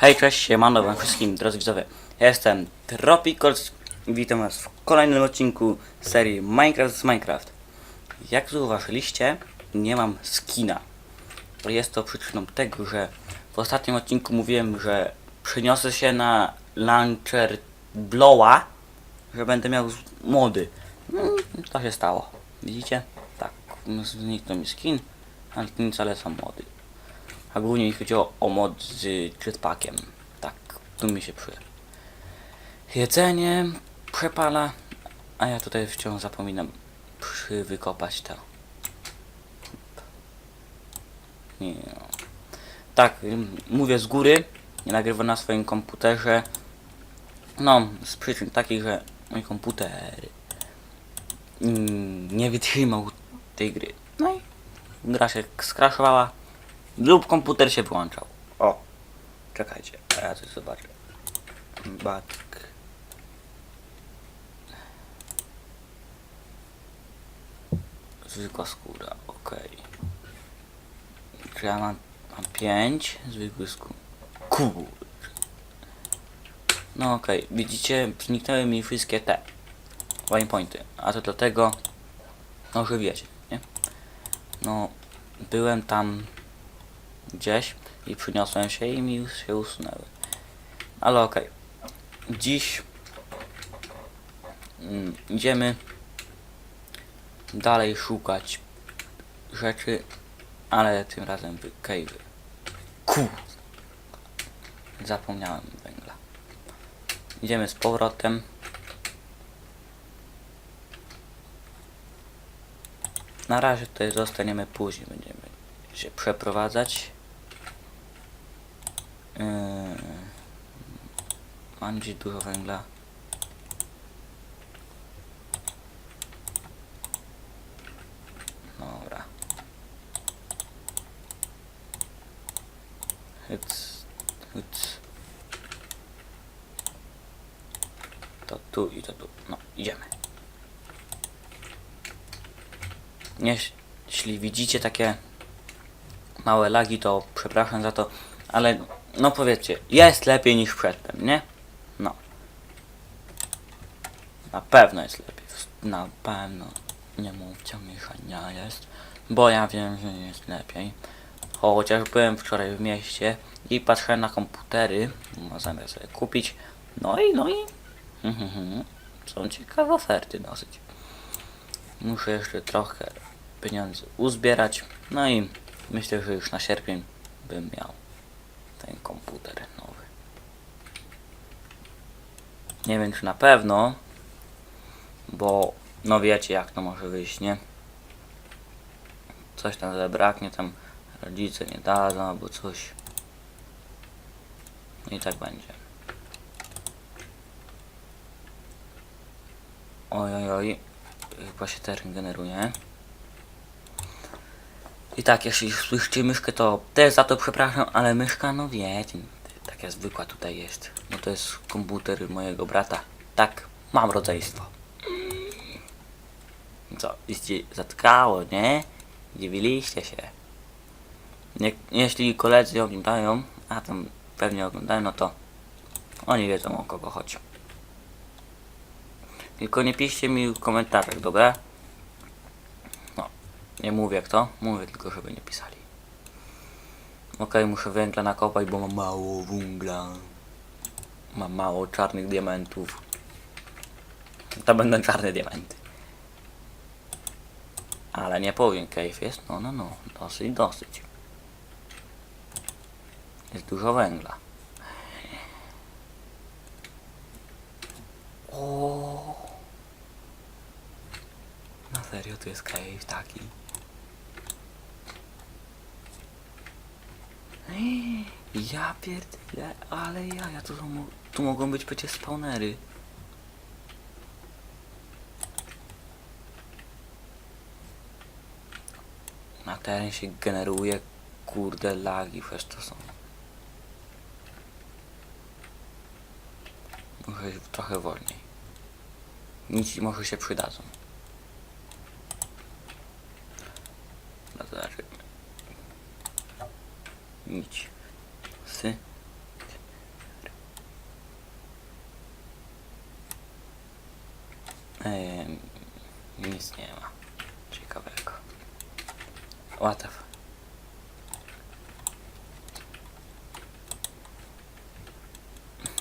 Hej, cześć, siemano wam wszystkim, drodzy widzowie. Jestem Tropicols i witam was w kolejnym odcinku serii Minecraft z Minecraft. Jak zauważyliście, nie mam skina. Jest to przyczyną tego, że w ostatnim odcinku mówiłem, że przeniosę się na Launcher Blowa, że będę miał mody. No, to się stało. Widzicie? Tak, zniknął mi skin, ale to nie wcale są mody. A głównie mi chodziło o mod z jetpackiem. Tak, tu mi się przy. Jedzenie przepala, a ja tutaj wciąż zapominam przy wykopać to. Nie. Tak, mówię z góry, nie nagrywam na swoim komputerze. No, z przyczyn takich, że mój komputer mm, nie wytrzymał tej gry. No i gra się skraszowała lub komputer się wyłączał. O, czekajcie, a ja coś zobaczę. Back. Zwykła skóra, okej. Czy ja mam, mam 5 zwykły skór. Kurczę. No okej, widzicie, zniknęły mi wszystkie te waypointy, a to dlatego, no że wiecie, nie? No, byłem tam gdzieś i przyniosłem się i mi już się usunęły. Ale okej. Dziś mm, idziemy dalej szukać rzeczy, ale tym razem cave. Ku. Zapomniałem węgla. Idziemy z powrotem. Na razie tutaj zostaniemy później, będziemy się przeprowadzać. Yy, mam gdzieś dużo węgla. Dobra. Hyc, hyc. To tu i to tu. No, idziemy. Nie, jeśli widzicie takie małe lagi, to przepraszam za to, ale no powiedzcie, jest lepiej niż przedtem, nie? No. Na pewno jest lepiej. Na pewno. Nie mówcie mieszania jest, bo ja wiem, że jest lepiej. Chociaż byłem wczoraj w mieście i patrzyłem na komputery, no, zamiast sobie kupić. No i, no i mhm, są ciekawe oferty dosyć. Muszę jeszcze trochę pieniędzy uzbierać. No i myślę, że już na sierpień bym miał ten komputer nowy. Nie wiem czy na pewno, bo no wiecie jak to może wyjść, nie? Coś tam zabraknie, tam rodzice nie dadzą albo coś. I tak będzie. Oj, oj, oj. Chyba się teren generuje. I tak, jeśli słyszycie myszkę, to też za to przepraszam, ale myszka, no wiecie, taka zwykła tutaj jest. No to jest komputer mojego brata. Tak, mam rodzeństwo. Co, iście zatkało, nie? Dziwiliście się. Nie, jeśli koledzy oglądają, a tam pewnie oglądają, no to oni wiedzą o kogo chodzi. Tylko nie piszcie mi w komentarzach, dobra? Nie mówię kto, mówię tylko, żeby nie pisali. Okej, muszę węgla nakopać, bo mam mało węgla. Mam mało czarnych diamentów. To będą czarne diamenty. Ale nie powiem, cave jest, no, no, no, dosyć, dosyć. Jest dużo węgla. O. Na serio, tu jest cave taki. Ej, Ja pierdolę, ale ja, ja tu, są, tu mogą być przecież spawnery. Na teren się generuje, kurde, lagi przez to są. Muszę trochę wolniej. Nic może się przydadzą. Nic. Sy. Ehm, nic nie ma ciekawego. What the f-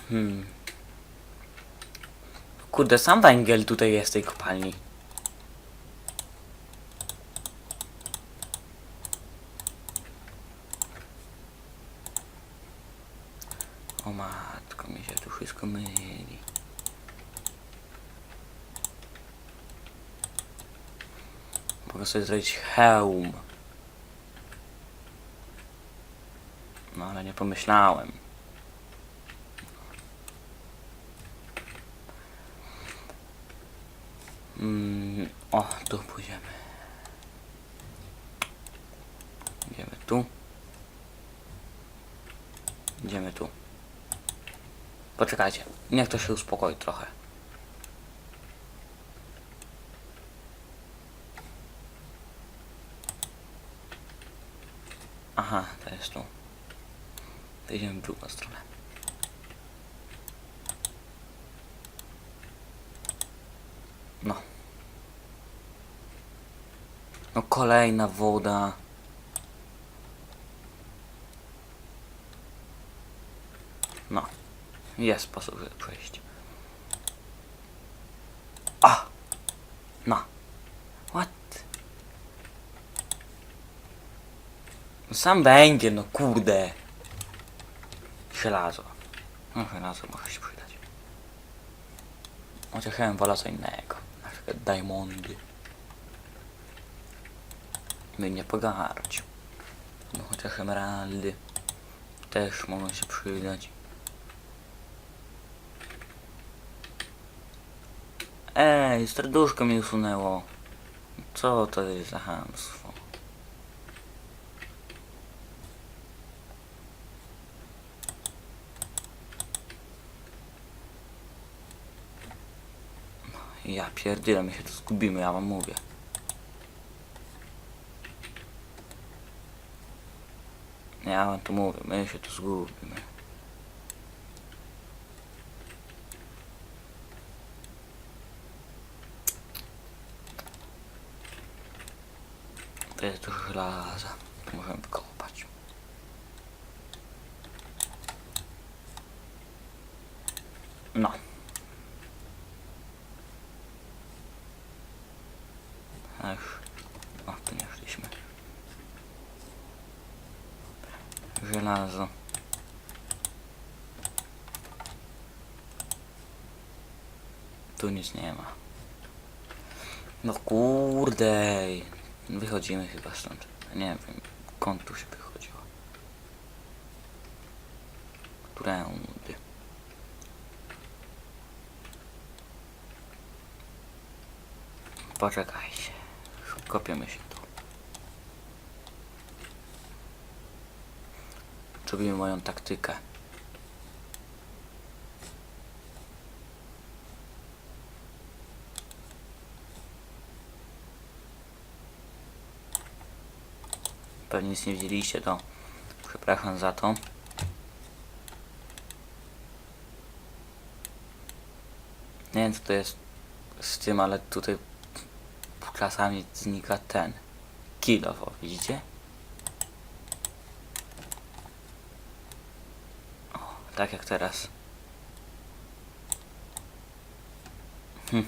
Hmm. Kurde, sam węgiel tutaj jest w tej kopalni. O matko, mi się tu wszystko myli. Mogę sobie zrobić hełm. No ale nie pomyślałem. Mm, o, tu pójdziemy. Idziemy tu. Idziemy tu. Poczekajcie, niech to się uspokoi trochę. Aha, to jest tu. To idziemy w drugą stronę. No. No kolejna woda. No. Jest sposób, żeby przejść. A! No. What? No Sam węgiel, no kurde. Żelazo. No żelazo może się przydać. Chociaż bym wolał co innego. Na przykład diamondy. By nie pogarć. No chociaż emeraldy też mogą się przydać. Ej, serduszko mi usunęło. Co to jest za hamstwo? Ja pierdolę, my się tu zgubimy, ja wam mówię. Ja wam tu mówię, my się tu zgubimy. To jest dużo żelaza. To możemy wykopać. No. Ach, o, tu nie szliśmy. Żelazo. Tu nic nie ma. No kurde. Wychodzimy chyba stąd. Nie wiem, skąd tu się wychodziło. Którędy. Poczekajcie. Kopiemy się tu. Zrobimy moją taktykę. Pewnie nic nie widzieliście, to przepraszam za to. Nie wiem co to jest z tym, ale tutaj czasami znika ten kill off, o, widzicie? O, tak jak teraz. Hm.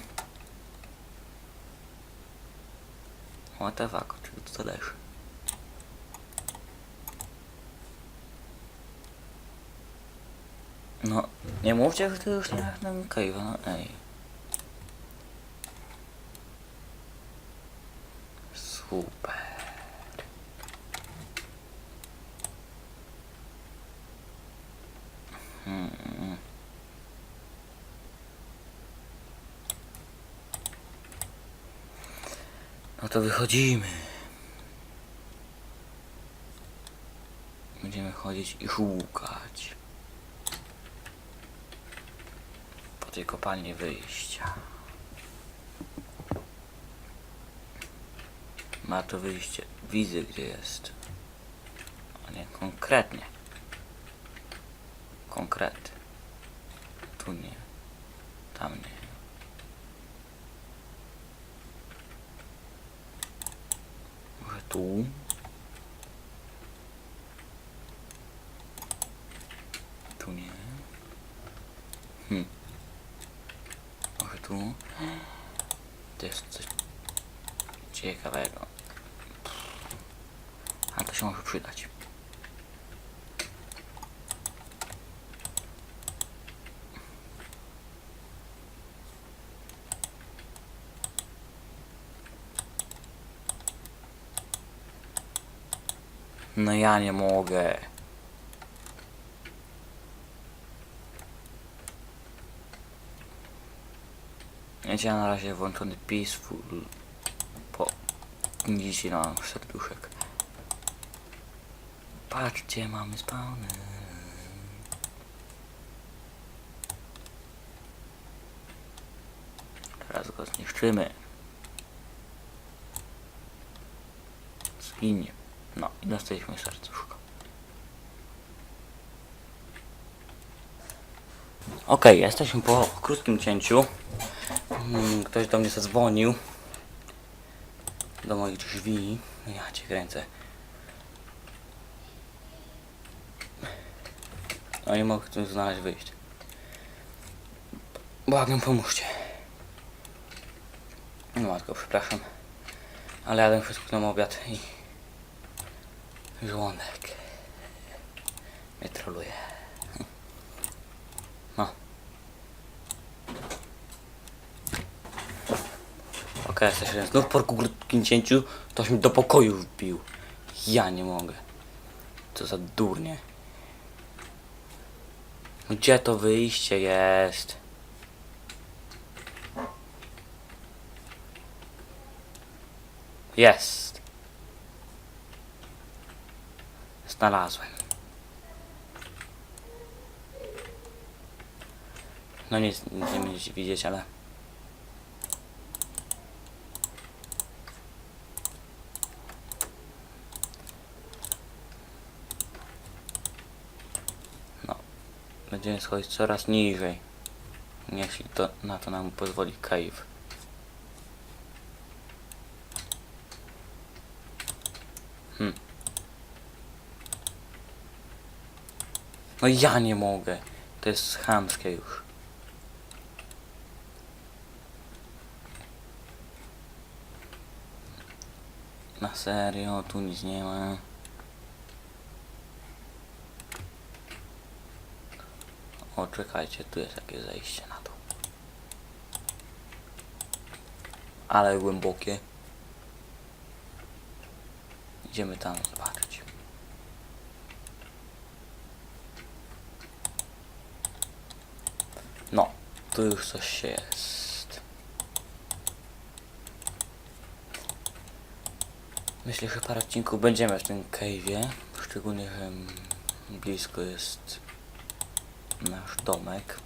What the fuck, tu to leży? No, nie mówcie, że to już nie na Cave'a, no ej. Super. Hmm. No to wychodzimy. Będziemy chodzić i szukać. tej kopalni wyjścia. Ma to wyjście. Widzę gdzie jest. A nie, konkretnie. Konkret. Tu nie. Tam nie. Może tu? Tu nie. Hmm. Tu. To jest coś ciekawego. A to się może przydać. No ja nie mogę. Wiecie, ja na razie włączony peaceful po dzisiaj na serduszek. Patrzcie, mamy spawny. Teraz go zniszczymy. Zginie. No i dostaliśmy serduszko. Okej, jesteśmy po krótkim cięciu. Mm, Ktoś do mnie zadzwonił. Do moich drzwi. Ja cię kręcę. No nie mogę tu znaleźć wyjść. Błagam, pomóżcie. No matko, przepraszam. Ale jadłem wszystko na obiad i... Żołądek. Mnie troluje. No. Okej, jesteś znów po krótkim ktoś mi do pokoju wbił. Ja nie mogę. Co za durnie. Gdzie to wyjście jest? Jest. Znalazłem. No nic nie będziecie widzieć, ale... No. Będziemy schodzić coraz niżej. Jeśli to na to nam pozwoli cave. Hmm. No ja nie mogę. To jest chamskie już. Na serio, tu nic nie ma. O, czekajcie, tu jest jakieś zejście na dół. Ale głębokie. Idziemy tam zobaczyć. No, tu już coś jest. Myślę, że parę odcinków będziemy w tym cave'ie. Szczególnie, że blisko jest nasz domek.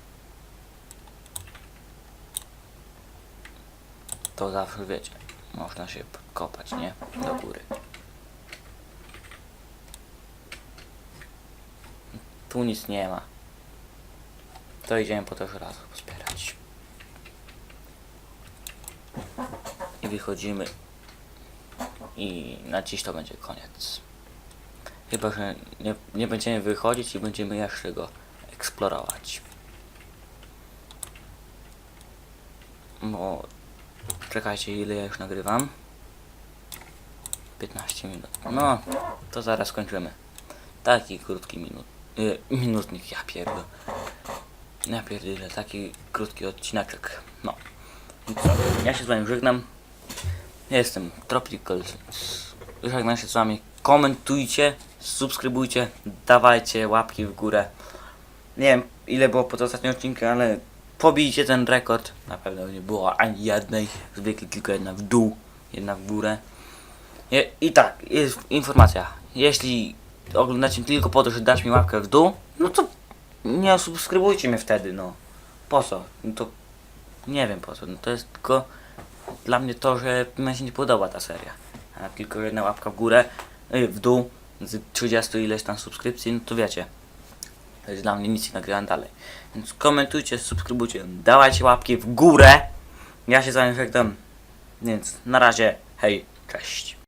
To zawsze wiecie, można się podkopać, nie? Do góry. Tu nic nie ma. To idziemy po to raz pozbierać. I wychodzimy. I na dziś to będzie koniec. Chyba, że nie, nie będziemy wychodzić i będziemy jeszcze go eksplorować. Bo czekajcie ile ja już nagrywam. 15 minut. No, to zaraz kończymy. Taki krótki minut. Y, minutnik, ja pierdolę. Ja pierdolę, taki krótki odcineczek. No. Ja się z wami żegnam. Jestem Tropical. Żegnam się z wami. Komentujcie, subskrybujcie, dawajcie łapki w górę. Nie wiem ile było po ostatnim odcinku, ale pobijcie ten rekord. Na pewno nie było ani jednej. Zwykle tylko jedna w dół, jedna w górę. I tak, jest informacja. Jeśli oglądacie tylko po to, że dać mi łapkę w dół, no to nie subskrybujcie mnie wtedy, no. Po co? No to nie wiem po co. No to jest tylko dla mnie to, że mi się nie podoba ta seria. A tylko jedna łapka w górę, y, w dół, z 30 ileś tam subskrypcji, no to wiecie. To jest dla mnie nic nie nagrywam dalej. Więc komentujcie, subskrybujcie, dawajcie łapki w górę. Ja się z żegnam. Więc na razie, hej, cześć.